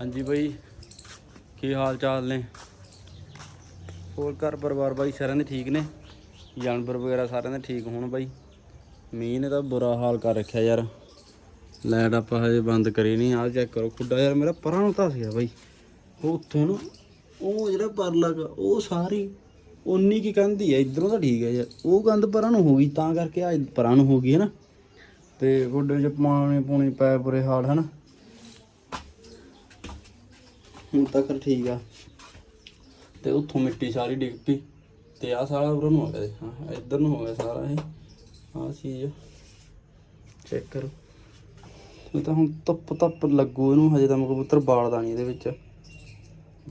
ਹਾਂਜੀ ਬਾਈ, ਕੀ ਹਾਲ ਚਾਲ ਨੇ? ਹੋਰ ਘਰ ਪਰਿਵਾਰ ਬਾਈ ਸਾਰਿਆਂ ਦੇ ਠੀਕ ਨੇ? ਜਾਨਵਰ ਵਗੈਰਾ ਸਾਰਿਆਂ ਦੇ ਠੀਕ ਹੋਣ ਬਾਈ? ਮੀਂਹ ਨੇ ਤਾਂ ਬੁਰਾ ਹਾਲ ਕਰ ਰੱਖਿਆ ਯਾਰ। ਲਾਈਟ ਆਪਾਂ ਹਜੇ ਬੰਦ ਕਰੀ ਨਹੀਂ, ਆਹ ਚੈੱਕ ਕਰੋ। ਖੁੱਡਾ ਯਾਰ ਮੇਰਾ ਪਰਾਂ ਨੂੰ ਤਾਂ ਸੀਗਾ ਬਾਈ। ਉਹ ਉੱਥੋਂ ਨਾ, ਉਹ ਜਿਹੜਾ ਪਰਲਾ ਉਹ ਸਾਰੀ ਉਨੀ ਕੀ ਕੰਧ ਹੈ ਇਧਰੋਂ ਤਾਂ ਠੀਕ ਹੈ ਯਾਰ। ਉਹ ਕੰਧ ਪਰਾਂ ਨੂੰ ਹੋ ਗਈ, ਤਾਂ ਕਰਕੇ ਆ ਪਰਾਂ ਨੂੰ ਹੋ ਗਈ ਹੈ ਨਾ। ਤੇ ਗੋਡੇ 'ਚ ਪਾਣੀ ਪੂਣੀ ਪੈ ਬੁਰੇ ਹਾਲ ਹਨ ਹੁਣ ਤੱਕ ਠੀਕ ਆ। ਤੇ ਉੱਥੋਂ ਮਿੱਟੀ ਸਾਰੀ ਡਿੱਗ ਪਈ। ਤੇ ਆ ਸਾਰਾ ਉਰੋਂ ਨੂੰ ਹੋ ਗਿਆ ਹਾਂ ਇੱਧਰ ਨੂੰ ਹੋ ਗਿਆ ਸਾਰਾ ਇਹ। ਆ ਚੀਜ਼ ਚੈੱਕ ਕਰੋ। ਇਹ ਤਾਂ ਹੁਣ ਧੁੱਪ ਧੱਪ ਲੱਗੂ ਇਹਨੂੰ, ਹਜੇ ਤਾਂ ਮੈਂ ਕਬੂਤਰ ਬਾਲਦਾ ਨਹੀਂ ਇਹਦੇ ਵਿੱਚ।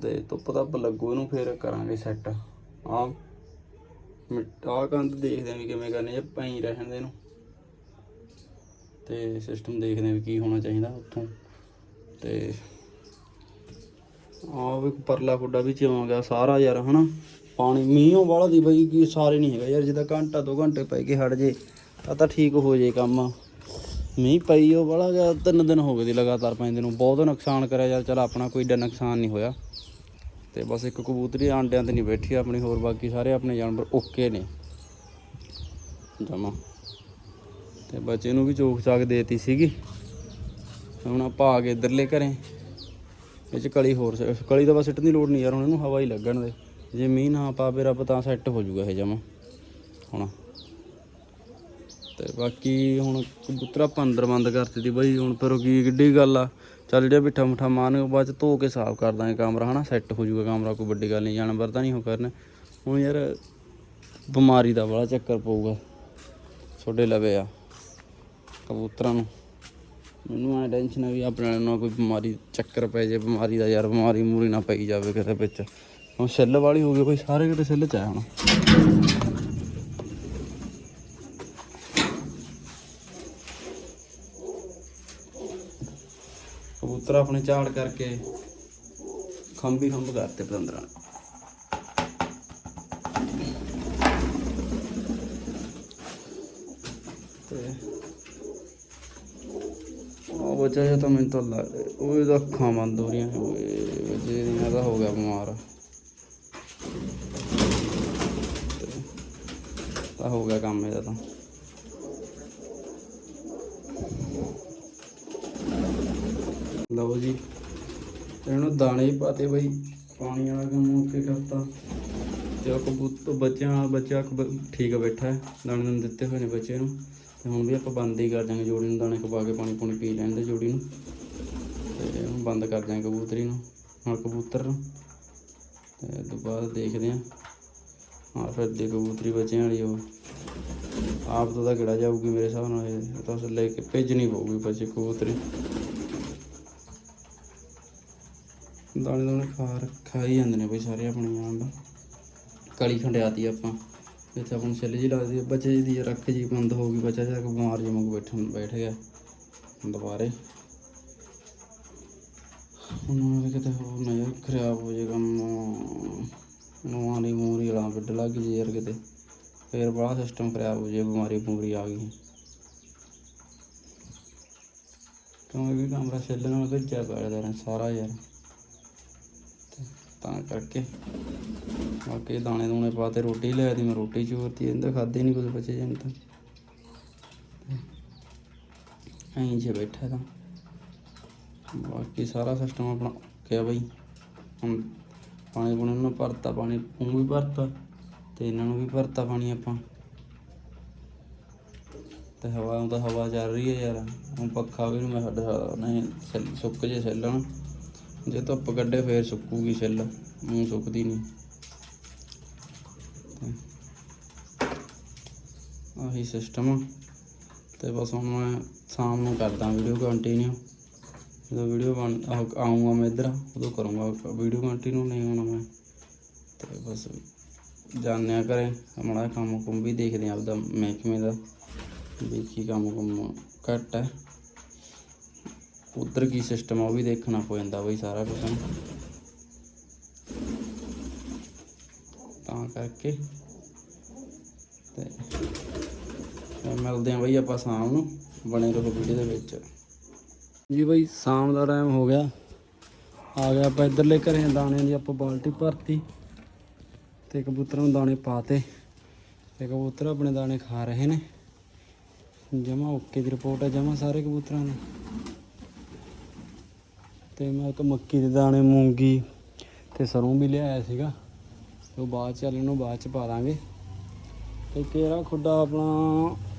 ਤੇ ਧੁੱਪ ਧੱਪ ਲੱਗੂ ਇਹਨੂੰ, ਫੇਰ ਕਰਾਂਗੇ ਸੈੱਟ ਆ ਮਿੱਟਾ ਕੰਧ ਦੇਖਦੇ ਆਂ ਵੀ ਕਿਵੇਂ ਕਰਨੇ ਜੇ ਪਈ ਰਹਿਣ ਦੇ ਇਹਨੂੰ। ਤੇ ਸਿਸਟਮ ਦੇਖਦੇ ਆਂ ਵੀ ਕੀ ਹੋਣਾ ਚਾਹੀਦਾ ਉੱਥੋਂ। ਤੇ ਆ ਵੀ ਪਰਲਾ ਖੁੱਡਾ ਵੀ ਚਿਉਂ ਗਿਆ ਸਾਰਾ ਯਾਰ, ਹਨਾ? ਪਾਣੀ, ਮੀਂਹੋਂ ਵਾਲਾ ਦੀ ਬਈ ਕੀ ਸਾਰੇ ਨਹੀਂ ਹੈਗਾ ਯਾਰ, ਜਿੱਦਾਂ ਘੰਟਾ ਦੋ ਘੰਟੇ ਪੈ ਕੇ ਹਟ ਜੇ, ਤਾਂ ਤਾਂ ਠੀਕ ਹੋ ਜੇ ਕੰਮ। ਮੀਂਹ ਪਈ ਉਹ ਵਾਲਾ ਗਿਆ ਤਿੰਨ ਦਿਨ ਹੋ ਗਏ ਦੀ ਲਗਾਤਾਰ ਪੈਂਦੇ ਨੂੰ, ਬਹੁਤ ਨੁਕਸਾਨ ਕਰਿਆ ਯਾਰ, ਚਲ ਆਪਣਾ ਕੋਈ ਏਡਾ ਨੁਕਸਾਨ ਨਹੀਂ ਹੋਇਆ। ਤੇ ਬਸ ਇੱਕ ਕਬੂਤਰੀ ਆਂਡਿਆਂ ਤੇ ਨਹੀਂ ਬੈਠੀ, ਆਪਣੀ ਹੋਰ ਬਾਕੀ ਸਾਰੇ ਆਪਣੇ ਜਾਨਵਰ ਓਕੇ ਨੇ। ਜਮਾ। ਤੇ ਬੱਚੇ ਨੂੰ ਵੀ ਚੋਕ ਚਾਕ ਦੇਤੀ ਸੀਗੀ। ਹੁਣ ਆਪਾਂ ਆ ਗਏ ਇਧਰਲੇ ਘਰੇ। ਇਹ ਚ ਕਲੀ ਹੋਰ ਸ- ਕਲੀ ਤਾਂ ਬਸ ਸਿੱਟਣ ਦੀ ਲੋੜ ਨਹੀਂ ਯਾਰ, ਹੁਣ ਇਹਨੂੰ ਹਵਾ ਹੀ ਲੱਗਣ ਦੇ। ਜੇ ਮੀਂਹ ਨਾ ਪਾਵੇ ਰੱਬ ਤਾਂ ਸੈੱਟ ਹੋ ਜਾਊਗਾ ਇਹ ਜਮਾ। ਹੁਣ। ਤੇ ਬਾਕੀ ਹੁਣ ਕਬੂਤਰ ਆਪਾਂ ਅੰਦਰ ਬੰਦ ਕਰਤੀ ਦੀ ਬਾਈ, ਹੁਣ ਪਰ ਉਹ ਕੀ, ਕਿੱਡੀ ਗੱਲ ਆ। ਚੱਲ ਜਿਹੜਾ ਬਿੱਠਾ ਮੁੱਠਾ ਮਾਰਨ ਬਾਅਦ ਚ ਧੋ ਕੇ ਸਾਫ਼ ਕਰ ਦਾਂਗੇ ਕਮਰਾ, ਹਨਾ? ਸੈੱਟ ਹੋ ਜਾਊਗਾ ਕਮਰਾ, ਕੋਈ ਵੱਡੀ ਗੱਲ ਨਹੀਂ, ਜਾਨਵਰ ਤਾਂ ਨਹੀਂ ਹੋ ਕਰਨਾ। ਹੁਣ ਯਾਰ ਬਿਮਾਰੀ ਦਾ ਬੜਾ ਚੱਕਰ ਪਊਗਾ। ਤੁਹਾਡੇ ਲਵੇ ਆ, ਕਬੂਤਰਾਂ ਨੂੰ। ਮੈਨੂੰ ਐ ਟੈਨਸ਼ਨ ਆ ਵੀ ਆਪਣੇ ਨਾਲ ਕੋਈ ਬਿਮਾਰੀ ਚੱਕਰ ਪੈ ਜੇ, ਬਿਮਾਰੀ ਦਾ ਯਾਰ, ਬਿਮਾਰੀ ਮੂਰੀ ਨਾ ਪਈ ਜਾਵੇ ਕਿਤੇ ਵਿੱਚ। ਹੁਣ ਸੈੱਲ ਵਾਲੀ ਹੋ ਗਈ, ਕੋਈ ਸਾਰੇ ਕਿਤੇ ਸੈੱਲ ਚ ਆਇਆ ਹੁਣ। ਕਬੂਤਰ ਆਪਣੇ ਝਾੜ ਕਰਕੇ ਖੰਭੀ ਖੰਭ ਕਰਤੇ ਪਤੰਦਰਾਂ ਨੇ ਤੇ ਉਹ ਬੱਚਾ ਤਾਂ ਮੈਨੂੰ ਤਾਂ ਲੱਗ ਉਹ ਇਹਦਾ ਅੱਖਾਂ ਬੰਦ ਹੋ ਰਹੀਆਂ ਓਏ, ਬੱਚੇ ਦੀਆਂ ਹੋ ਗਿਆ ਬਿਮਾਰ। ਤਾਂ ਹੋ ਗਿਆ ਕੰਮ ਇਹਦਾ ਤਾਂ। ਲਓ ਜੀ, ਇਹਨੂੰ ਦਾਣੇ ਪਾਤੇ ਬਈ। ਪਾਣੀ ਵਾਲਾ ਕੰਮ ਓਕੇ ਕਰਤਾ। ਤੇ ਉਹ ਕਬੂਤਰ ਬੱਚਿਆਂ ਬੱਚਾ ਠੀਕ ਬੈਠਾ ਹੈ। ਦਾਣੇ ਨੂੰ ਦਿੱਤੇ ਹੋਏ ਨੇ ਬੱਚੇ ਨੂੰ। ਤੇ ਹੁਣ ਵੀ ਆਪਾਂ ਬੰਦ ਹੀ ਕਰ ਦਾਂਗੇ ਜੋੜੀ ਨੂੰ, ਦਾਣੇ ਖਵਾ ਕੇ ਪਾਣੀ ਪੂਣੀ ਪੀ ਲੈਣ ਦੇ ਜੋੜੀ ਨੂੰ। ਤੇ ਹੁਣ ਬੰਦ ਕਰ ਦਾਂਗੇ ਕਬੂਤਰੀ ਨੂੰ ਹੁਣ ਕਬੂਤਰ ਨੂੰ। ਤੇ ਤੋਂ ਬਾਅਦ ਦੇਖਦੇ ਹਾਂ ਹਾਂ ਫਿਰ ਦੇ ਕਬੂਤਰੀ ਬੱਚਿਆਂ ਵਾਲੀ ਉਹ। ਆਪ ਤੋਂ ਤਾਂ ਕਿਹੜਾ ਜਾਊਗੀ ਮੇਰੇ ਹਿਸਾਬ ਨਾਲ, ਇਹ ਤਾਂ ਲੈ ਕੇ ਭੇਜਣੀ ਪਊਗੀ ਬੱਚੇ ਕਬੂਤਰੀ। ਦਾਣੇ ਦਾਣੇ ਖਾ ਖਾ ਹੀ ਜਾਂਦੇ ਨੇ ਬਈ ਸਾਰੇ ਆਪਣੇ ਜਾਨ ਦਾ ਕਲੀ ਖੰਡਿਆਤੀ ਆਪਾਂ। ਇੱਥੇ ਆਪਾਂ ਛਿੱਲ ਜੀ ਲੱਗਦੀ ਬੱਚੇ ਜੀ ਦੀ ਰੱਖ ਜੀ ਬੰਦ ਹੋ ਗਈ, ਬੱਚਾ ਜਾ ਕੇ ਬਿਮਾਰ ਜਿਹਾ ਵਾਂਗੂ ਬੈਠਣ ਬੈਠ ਗਿਆ। ਦੁਬਾਰੇ। ਹੁਣ ਵੀ ਕਿਤੇ ਹੋਰ ਨਾ ਯਾਰ ਖਰਾਬ ਹੋ ਜਾਏਗਾ। ਨਵਾਰੀ ਮੂਰੀ ਵਾਲਾ ਬਿੱਡ ਲੱਗ ਜੇ ਯਾਰ ਕਿਤੇ। ਫੇਰ ਬੜਾ ਸਿਸਟਮ ਖਰਾਬ ਹੋ ਜਾਏ, ਬਿਮਾਰੀ ਬੂਰੀ ਆ ਗਈ। ਕਿਉਂਕਿ ਕਮਰਾ ਛਿੱਲ ਨਾਲ ਭੇਜਿਆ ਪੈਦਾ ਰਹਿ ਸਾਰਾ ਯਾਰ। ਤਾਂ ਕਰਕੇ। ਬਾਕੀ ਦਾਣੇ ਦੂਣੇ ਪਾਤੇ ਰੋਟੀ ਲੈ ਆਦੀ, ਮੈਂ ਰੋਟੀ ਚੋਰਤੀ ਇਹਦਾ ਖਾਦੇ ਨਹੀਂ ਕੁਝ ਬਚੇ ਜਾਣ ਤਾਂ। ਐਂ ਜੇ ਬੈਠਾ ਤਾਂ। ਬਾਕੀ ਸਾਰਾ ਸਿਸਟਮ ਆਪਣਾ ਕਿਹਾ ਬਈ। ਹੁਣ ਪਾਣੀ ਪੂਣੀ ਨੂੰ ਭਰਤਾ, ਪਾਣੀ ਉਹ ਵੀ ਭਰਤਾ ਤੇ ਇਹਨਾਂ ਨੂੰ ਵੀ ਭਰਤਾ ਪਾਣੀ ਆਪਾਂ। ਤੇ ਹਵਾ ਨੂੰ ਤਾਂ ਹਵਾ ਚੱਲ ਰਹੀ ਹੈ ਯਾਰ। ਹੁਣ ਪੱਖਾ ਵੀ ਨੀ ਮੈਂ ਛੱਡ ਸਕਦਾ। ਨਹੀਂ ਸੁੱਕ ਜੇ ਛਿੱਲਣ ਜੇ ਧੁੱਪ ਕੱਢੇ ਫੇਰ ਸੁੱਕੂਗੀ ਛਿੱਲ ਮੂੰਹ ਸੁੱਕਦੀ ਨਹੀਂ ਆਹੀ ਸਿਸਟਮ ਆ। ਤੇ ਬਸ ਹੁਣ ਮੈਂ ਸ਼ਾਮ ਨੂੰ ਕਰਦਾ ਵੀਡੀਓ ਕੰਟੀਨਿਊ ਜਦੋਂ ਵੀਡੀਓ ਬਣ ਆਊ- ਆਊਂਗਾ ਮੈਂ ਇੱਧਰ, ਉਦੋਂ ਕਰੂੰਗਾ ਵੀਡੀਓ ਕੰਟੀਨਿਊ ਨਹੀਂ ਹੋਣਾ ਮੈਂ। ਤੇ ਬਸ ਜਾਣਿਆ ਕਰੇ ਹਮਾਰਾ ਕੰਮ ਕੁੰਮ ਵੀ ਦੇਖਦੇ ਆ ਆਪਦਾ ਮਹਿਕਮੇ ਦਾ ਦੇਖੀ ਕੰਮ ਕੁੰਮ ਘੱਟ ਹੈ। ਉਧਰ ਕੀ ਸਿਸਟਮ ਆ, ਉਹ ਵੀ ਦੇਖਣਾ ਪੈ ਜਾਂਦਾ ਬਈ ਸਾਰਾ ਕੁਝ ਤਾਂ ਕਰਕੇ ਤੇ ਮਿਲਦੇ ਆ ਬਈ ਆਪਾਂ ਸ਼ਾਮ ਨੂੰ, ਬਣੇ ਰਹੋ ਵੀਡੀਓ ਦੇ ਵਿੱਚ। ਜੀ ਬਈ ਸ਼ਾਮ ਦਾ ਟਾਈਮ ਹੋ ਗਿਆ। ਆ ਗਿਆ ਆਪਾਂ ਇੱਧਰਲੇ ਘਰੇ ਦਾਣੇ ਦੀ ਆਪਾਂ ਬਾਲਟੀ ਭਰਤੀ। ਤੇ ਕਬੂਤਰਾਂ ਨੂੰ ਦਾਣੇ ਪਾਤੇ। ਤੇ ਕਬੂਤਰ ਆਪਣੇ ਦਾਣੇ ਖਾ ਰਹੇ ਨੇ। ਜਮਾ ਓਕੇ ਦੀ ਰਿਪੋਰਟ ਹੈ ਜਮਾ ਸਾਰੇ ਕਬੂਤਰਾਂ ਦੀ। ਤੇ ਮੈਂ ਇੱਕ ਮੱਕੀ ਦੇ ਦਾਣੇ, ਮੂੰਗੀ ਤੇ ਸਰੋਂ ਵੀ ਲਿਆਇਆ ਸੀਗਾ। ਉਹ ਬਾਅਦ ਚ ਚੱਲ ਨੂੰ ਬਾਅਦ ਚ ਪਾ ਦਾਂਗੇ। ਤੇ ਕਿਹੜਾ ਖੁੱਡਾ ਆਪਣਾ,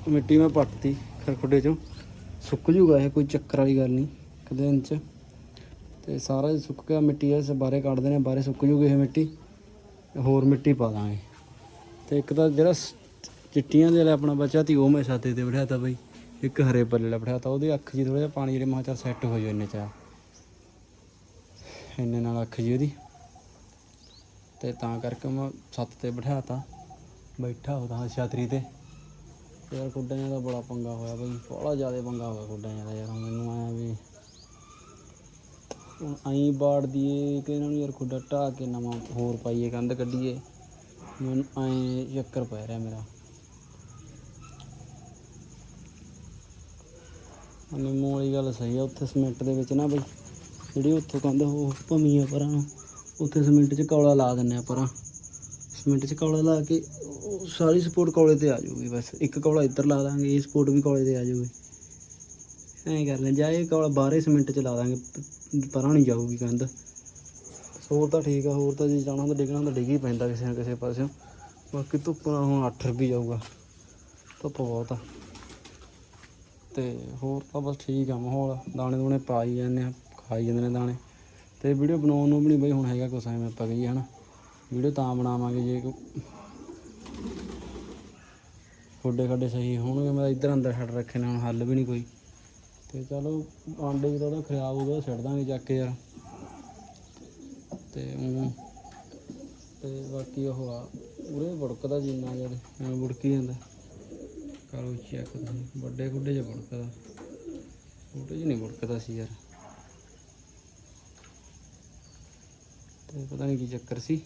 ਮਿੱਟੀ ਮੈਂ ਪੱਟਤੀ ਫਿਰ ਖੁੱਡੇ ਚੋਂ। ਸੁੱਕ ਜੂਗਾ ਇਹ, ਕੋਈ ਚੱਕਰ ਵਾਲੀ ਗੱਲ ਨਹੀਂ, ਇੱਕ ਦਿਨ ਚ। ਤੇ ਸਾਰਾ ਸੁੱਕ ਗਿਆ, ਮਿੱਟੀ ਐ ਬਾਰੇ ਕੱਢਦੇ ਨੇ ਬਾਰੇ ਸੁੱਕ ਜੂਗੀ ਇਹ ਮਿੱਟੀ। ਹੋਰ ਮਿੱਟੀ ਪਾ ਦਾਂਗੇ। ਤੇ ਇੱਕ ਤਾਂ ਜਿਹੜਾ ਸ- ਚਿੱਟੀਆਂ ਦੇ ਵਾਲਾ ਆਪਣਾ ਬੱਚਾ ਤੀ, ਉਹ ਮੈਂ ਛਾਤੇ ਤੇ ਬਿਠਾਤਾ ਬਈ। ਇੱਕ ਹਰੇ ਪੱਲੇ ਵਾਲਾ ਬਿਠਾਤਾ, ਉਹਦੀ ਅੱਖ ਜੀ ਥੋੜਾ ਜਿਹਾ ਪਾਣੀ ਜਿਹੜੇ ਮਾਚਾ ਸੈੱਟ ਹੋ ਜਾਏ ਇੰਨੇ ਚ ਇੰਨੇ ਨਾਲ ਅੱਖ ਜੀ ਉਹਦੀ। ਤੇ ਤਾਂ ਕਰਕੇ ਮੈਂ ਛੱਤ ਤੇ ਬਿਠਾਤਾ। ਬੈਠਾ ਉਹਦਾ ਛਤਰੀ ਤੇ। ਯਾਰ ਕੁੱਡਿਆਂ ਦਾ ਬੜਾ ਪੰਗਾ ਹੋਇਆ ਬਈ, ਬੜਾ ਜ਼ਿਆਦਾ ਪੰਗਾ ਹੋਇਆ ਕੁੱਡਿਆਂ ਦਾ ਯਾਰ। ਮੈਨੂੰ ਆਇਆ ਵੀ ਹੁਣ ਆਈ ਬਾੜ ਦੀਏ ਕਿ ਇਹਨਾਂ ਨੂੰ ਯਾਰ ਖੁੱਡਾ ਢਾਹ ਕੇ ਨਵਾਂ ਹੋਰ ਪਾਈਏ, ਕੰਧ ਕੱਢੀਏ। ਮੈਨੂੰ ਐਂ ਚੱਕਰ ਪੈ ਰਿਹਾ ਮੇਰਾ। ਨਿੰਮੋ ਵਾਲੀ ਗੱਲ ਸਹੀ ਆ, ਉੱਥੇ ਸਿਮੈਂਟ ਦੇ ਵਿੱਚ ਨਾ ਬਈ। ਜਿਹੜੀ ਉੱਥੋਂ ਕੰਧ ਉਹ ਆ ਪਰਾਂ ਨੂੰ, ਉੱਥੇ ਸਿਮੈਂਟ 'ਚ ਕੌਲਾ ਲਾ ਦਿੰਨੇ ਆ ਪਰਾਂ। ਸਿਮੈਂਟ 'ਚ ਕੌਲਾ ਲਾ ਕੇ ਉਹ ਸਾਰੀ ਸਪੋਰਟ ਕੌਲੇ ਤੇ ਆ ਜਾਊਗੀ ਬਸ। ਇੱਕ ਕੌਲਾ ਇੱਧਰ ਲਾ ਦਾਂਗੇ ਇਹ ਸਪੋਰਟ ਵੀ ਕੌਲੇ ਤੇ ਆ ਜਾਊਗੀ। ਐਂ ਕਰ ਲੈ ਜਾਂ ਇਹ ਕੌਲਾ ਬਾਹਰੇ ਸਿਮੈਂਟ 'ਚ ਲਾ ਦਾਂਗੇ ਪਰਾਂ ਨਹੀਂ ਜਾਊਗੀ ਕੰਧ। ਹੋਰ ਤਾਂ ਠੀਕ ਆ ਹੋਰ ਤਾਂ ਜੇ ਜਾਣਾ ਤਾਂ ਡਿੱਗਣਾ ਤਾਂ ਡਿੱਗ ਹੀ ਪੈਂਦਾ ਕਿਸੇ ਨਾ ਕਿਸੇ ਪਾਸਿਓਂ। ਬਾਕੀ ਧੁੱਪ ਨਾਲ ਹੁਣ 8 ਵੀ ਜਾਊਗਾ। ਧੁੱਪ ਬਹੁਤ ਆ। ਤੇ ਹੋਰ ਤਾਂ ਬਸ ਠੀਕ ਆ ਮਾਹੌਲ ਦਾਣੇ ਦੂਣੇ ਪਾ ਹੀ ਜਾਂਦੇ ਆ। ਖਾਈ ਜਾਂਦੇ ਨੇ ਦਾਣੇ। ਤੇ ਵੀਡੀਓ ਬਣਾਉਣ ਨੂੰ ਵੀ ਨਹੀਂ ਬਈ ਹੁਣ ਹੈਗਾ ਕੁਛ ਐਵੇਂ ਆਪਾਂ ਕਹੀਏ, ਹਨਾ। ਵੀਡੀਓ ਤਾਂ ਬਣਾਵਾਂਗੇ ਜੇ ਕੋਈ ਖੋਡੇ ਖੱਡੇ ਸਹੀ ਹੋਣਗੇ, ਮੈਂ ਇੱਧਰ ਅੰਦਰ ਛੱਡ ਰੱਖੇ ਨੇ, ਹੁਣ ਹੱਲ ਵੀ ਨਹੀਂ ਕੋਈ। ਤੇ ਚਲੋ, ਆਂਡੇ ਜਦੋਂ ਉਹਦਾ ਖਰਾਬ ਹੋ ਗਿਆ ਛੱਡ ਦਾਂਗੇ ਚੱਕ ਕੇ ਯਾਰ। ਤੇ ਊਂ ਤੇ ਬਾਕੀ ਉਹ ਆ, ਉਰੇ ਬੁੜਕਦਾ ਜਿੰਨਾ ਜਦ ਐਵੇਂ ਬੁੜਕੀ ਜਾਂਦਾ। ਕਰੋ ਚੈੱਕ ਵੱਡੇ ਗੁੱਡੇ 'ਚ ਬੁੜਕਦਾ। ਛੋਟੇ 'ਚ ਨਹੀਂ ਬੁੜਕਦਾ ਸੀ ਯਾਰ। ਤੇ ਪਤਾ ਨਹੀਂ ਕੀ ਚੱਕਰ ਸੀ।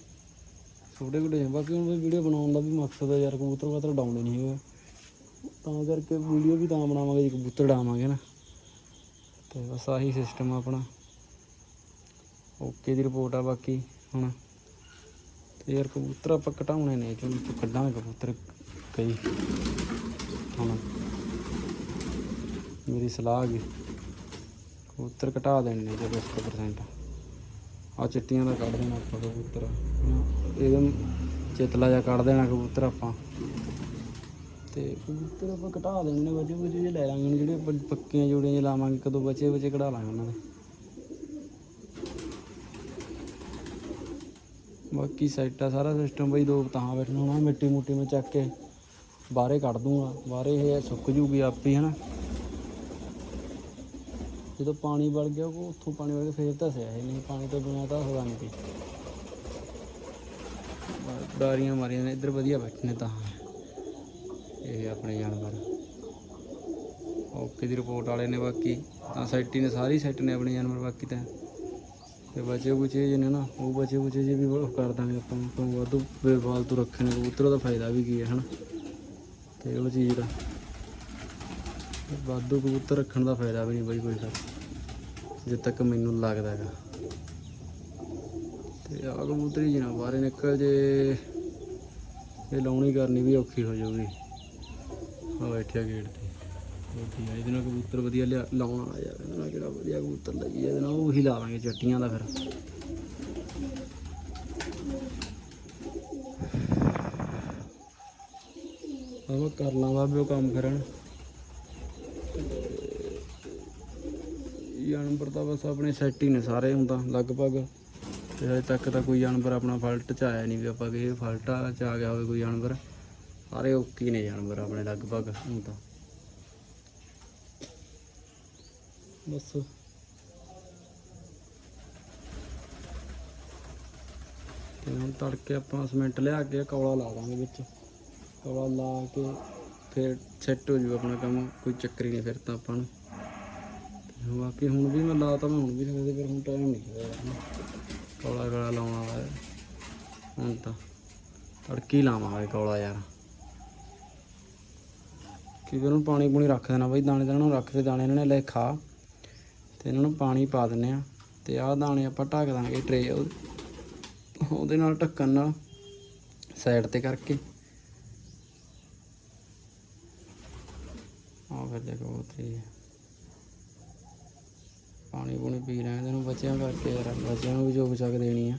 ਛੋਟੇ ਖੁੱਡੇ ਬਾਕੀ ਹੁਣ ਵੀਡੀਓ ਬਣਾਉਣ ਦਾ ਵੀ ਮਕਸਦ ਹੈ ਯਾਰ, ਕਬੂਤਰ ਕਬੂਤਰ ਡਾਉਣੇ ਨਹੀਂ ਹੈਗਾ। ਤਾਂ ਕਰਕੇ ਵੀਡੀਓ ਵੀ ਤਾਂ ਬਣਾਵਾਂਗੇ ਜੇ ਕਬੂਤਰ ਡਾਵਾਂਗੇ ਨਾ। ਤੇ ਬਸ ਆਹੀ ਸਿਸਟਮ ਆ ਆਪਣਾ। ਓਕੇ ਦੀ ਰਿਪੋਰਟ ਆ ਬਾਕੀ ਹੁਣ। ਤੇ ਯਾਰ ਕਬੂਤਰ ਆਪਾਂ ਘਟਾਉਣੇ ਨੇ ਕਿਉਂਕਿ ਕੱਢਾਂਗੇ ਕਬੂਤਰ ਕਈ। ਹੁਣ ਮੇਰੀ ਸਲਾਹ ਹੈਗੀ ਕਬੂਤਰ ਘਟਾ ਦੇਣੇ ਨੇ ਜਦੋਂ 100% ਆ ਚਿੱਟੀਆਂ ਦਾ ਕੱਢ ਦੇਣਾ ਆਪਾਂ ਕਬੂਤਰ। ਇਹਦੇ ਚਿੱਤਲਾ ਜਿਹਾ ਕੱਢ ਦੇਣਾ ਕਬੂਤਰ ਆਪਾਂ। ਤੇ ਕਬੂਤਰ ਆਪਾਂ ਘਟਾ ਦੇਣੇ ਨੇ, ਵਜੇ ਵਜੇ ਜੇ ਲੈ ਲਾਂਗੇ ਜਿਹੜੇ ਆਪਾਂ ਪੱਕੀਆਂ ਜੋੜੀਆਂ ਜੇ ਲਾਵਾਂਗੇ ਕਦੋਂ ਬਚੇ ਬਚੇ ਕਢਾ ਲਾਂਗੇ ਉਹਨਾਂ ਦੇ। ਬਾਕੀ ਸੈੱਟ ਆ, ਸਾਰਾ ਸਿਸਟਮ ਬਈ ਦੋ ਤਾਂ ਬੈਠਣਾ ਹੋਣਾ, ਮਿੱਟੀ ਮੁੱਟੀ ਮੈਂ ਚੱਕ ਕੇ ਬਾਹਰੇ ਕੱਢ ਦੂੰਗਾ। ਬਾਹਰੇ ਇਹ ਸੁੱਕ ਜੂਗੀ ਆਪੇ ਹੀ, ਹਨਾ? ਜਦੋਂ ਪਾਣੀ ਵੜ ਗਿਆ, ਉਹ ਉੱਥੋਂ ਪਾਣੀ ਵੜ ਕੇ ਫੇਰ ਤਾਂ ਸਿਆ ਇਹ। ਨਹੀਂ, ਪਾਣੀ ਤੋਂ ਬਿਨਾਂ ਤਾਂ ਹੋਦਾ ਨਹੀਂ ਸੀ ਡਾਰੀਆਂ ਮਾਰੀਆਂ ਨੇ, ਇੱਧਰ ਵਧੀਆ ਬੈਠੇ ਨੇ ਤਾਂ। ਇਹ ਆਪਣੇ ਜਾਨਵਰ। ਓਕੇ ਦੀ ਰਿਪੋਰਟ ਵਾਲੇ ਨੇ ਬਾਕੀ। ਤਾਂ ਸੈਟੀ ਨੇ, ਸਾਰੀ ਸੈਟ ਨੇ ਆਪਣੇ ਜਾਨਵਰ ਬਾਕੀ ਤਾਂ। ਤੇ ਬਚੇ ਬੁਚੇ ਜਿਹਨੇ ਨਾ, ਉਹ ਬਚੇ ਬੁਚੇ ਜੇ ਵੀ ਕਰ ਦਾਂਗੇ ਆਪਾਂ। ਤੋਂ ਵਾਧੂ ਬੇਫਾਲਤੂ ਰੱਖੇ ਨੇ, ਕਬੂਤਰ ਦਾ ਫਾਇਦਾ ਵੀ ਕੀ ਹੈ, ਹਨਾ? ਤੇ ਉਹ ਚੀਜ਼ ਦਾ। ਵਾਧੂ ਕਬੂਤਰ ਰੱਖਣ ਦਾ ਫਾਇਦਾ ਵੀ ਨਹੀਂ ਬਈ ਕੋਈ ਸਰ ਜਿੱਦ ਤੱਕ ਮੈਨੂੰ ਲੱਗਦਾ ਹੈਗਾ। ਤੇ ਆ ਕਬੂਤਰੀ ਜਨਾ ਬਾਹਰ ਨਿਕਲ ਜੇ। ਇਹ ਲਾਉਣੀ ਕਰਨੀ ਵੀ ਔਖੀ ਹੋ ਜਾਊਗੀ। ਆ ਬੈਠਿਆ ਗੇਟ ਤੇ। ਠੀਕ ਹੈ ਇਹਦੇ ਨਾਲ ਕਬੂਤਰ ਵਧੀਆ ਲਿਆ, ਲਾਉਣਾ ਯਾਰ, ਇਹਦੇ ਨਾਲ ਕਿਹੜਾ ਵਧੀਆ ਕਬੂਤਰ ਲੱਗੀ ਇਹਦੇ ਨਾਲ ਉਹੀ ਲਾਵਾਂਗੇ ਚੱਟੀਆਂ ਦਾ ਫਿਰ। ਆਹ ਕਰ ਲਾਂਗਾ ਵੀ ਉਹ ਕੰਮ ਫਿਰਨ। ਜਾਨਵਰ ਤਾਂ ਬਸ ਆਪਣੇ ਸੈੱਟ ਹੀ ਨੇ ਸਾਰੇ ਹੁੰਦਾ ਲਗਭਗ। ਤੇ ਹਜੇ ਤੱਕ ਤਾਂ ਕੋਈ ਜਾਨਵਰ ਆਪਣਾ ਫਲਟ ਚ ਆਇਆ ਨਹੀਂ ਵੀ ਆਪਾਂ ਕਹੇ ਫਲਟ ਚ ਆ ਗਿਆ ਹੋਵੇ ਕੋਈ ਜਾਨਵਰ। ਸਾਰੇ ਓਕੇ ਨੇ ਜਾਨਵਰ ਆਪਣੇ ਲਗਭਗ ਹੁੰਦਾ ਬਸ। ਤੇ ਹੁਣ ਤੜਕੇ ਆਪਾਂ ਸੀਮੈਂਟ ਲਿਆ ਕੇ ਕੌਲਾ ਲਾ ਦਾਂਗੇ ਵਿੱਚ। ਕੌਲਾ ਲਾ ਕੇ ਫਿਰ ਸੈੱਟ ਹੋ ਜੂ ਆਪਣਾ ਕੰਮ, ਕੋਈ ਚੱਕਰ ਹੀ ਨਹੀਂ ਫਿਰ ਤਾਂ ਆਪਾਂ ਨੂੰ। ਬਾਕੀ ਹੁਣ ਵੀ ਮੈਂ ਲਾਤਾ ਮੈਂ ਹੁਣ ਵੀ ਸਕਦੇ ਫਿਰ ਹੁਣ ਟਾਈਮ ਨਹੀਂ ਹੋਇਆ ਕੌਲਾ ਕੌਲਾ ਲਾਉਣ ਵਾਲਾ ਹੈ। ਹੁਣ ਤਾਂ ਤੜਕੀ ਲਾਵਾਂਗੇ ਕੌਲਾ ਯਾਰ। ਕਿ ਫਿਰ ਉਹਨੂੰ ਪਾਣੀ ਪੂਣੀ ਰੱਖ ਦੇਣਾ ਬਈ, ਦਾਣੇ ਦਾਣੇ ਨੂੰ ਰੱਖ ਦੇ ਦਾਣੇ ਇਹਨਾਂ ਨੇ ਲੈ ਖਾ। ਤੇ ਇਹਨਾਂ ਨੂੰ ਪਾਣੀ ਪਾ ਦਿੰਨੇ ਆ ਤੇ ਆਹ ਦਾਣੇ ਆਪਾਂ ਢੱਕ ਦਾਂਗੇ ਟਰੇ ਉਹਦੇ ਨਾਲ ਢੱਕਣ ਨਾਲ ਸਾਈਡ ਤੇ ਕਰਕੇ। ਆ ਫਿਰ ਦੇਖੋ ਤੇ ਪਾਣੀ ਪੂਣੀ ਪੀ ਰਹੇ ਇਹਨੂੰ ਬੱਚਿਆਂ ਕਰਕੇ ਯਾਰ, ਬੱਚਿਆਂ ਨੂੰ ਵੀ ਜੋ ਚੱਕ ਦੇਣੀ ਆ।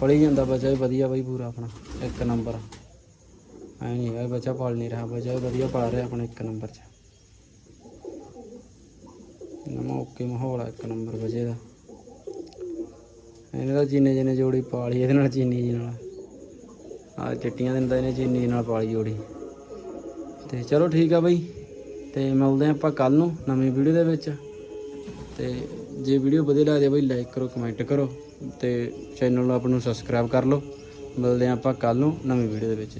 ਪੜੀ ਜਾਂਦਾ ਬੱਚਾ ਵੀ ਵਧੀਆ ਬਾਈ ਪੂਰਾ ਆਪਣਾ, ਇੱਕ ਨੰਬਰ। ਐ ਨਹੀਂ ਹੈਗਾ ਬੱਚਾ ਪੜ ਨਹੀਂ ਰਿਹਾ, ਬੱਚਾ ਵਧੀਆ ਪੜ ਰਿਹਾ ਆਪਣਾ ਇੱਕ ਨੰਬਰ 'ਚ। ਨਮਾ ਓਕੇ ਮਾਹੌਲ ਆ ਇੱਕ ਨੰਬਰ ਬੱਚੇ ਦਾ। ਇਹਨੇ ਤਾਂ ਚੀਨੇ ਜਿਹਨੇ ਜੋੜੀ ਪਾਲੀ, ਇਹਦੇ ਨਾਲ ਚੀਨੀ ਜੀ ਨਾਲ। ਆ ਚਿੱਟੀਆਂ ਦਿੰਦਾ ਇਹਨੇ ਚੀਨੀ ਜੀ ਨਾਲ ਪਾਲੀ ਜੋੜੀ। ਤੇ ਚਲੋ ਠੀਕ ਆ ਬਈ, ਤੇ ਮਿਲਦੇ ਆਪਾਂ ਕੱਲ ਨੂੰ ਨਵੀਂ ਵੀਡੀਓ ਦੇ ਵਿੱਚ। ਤੇ ਜੇ ਵੀਡੀਓ ਵਧੀਆ ਲੱਗਦੀ ਹੈ ਬਈ ਲਾਈਕ ਕਰੋ ਕਮੈਂਟ ਕਰੋ ਤੇ ਚੈਨਲ ਨੂੰ ਆਪ ਨੂੰ ਸਬਸਕ੍ਰਾਈਬ ਕਰ ਲਓ। ਮਿਲਦੇ ਹਾਂ ਆਪਾਂ ਕੱਲ ਨੂੰ ਨਵੀਂ ਵੀਡੀਓ ਦੇ ਵਿੱਚ।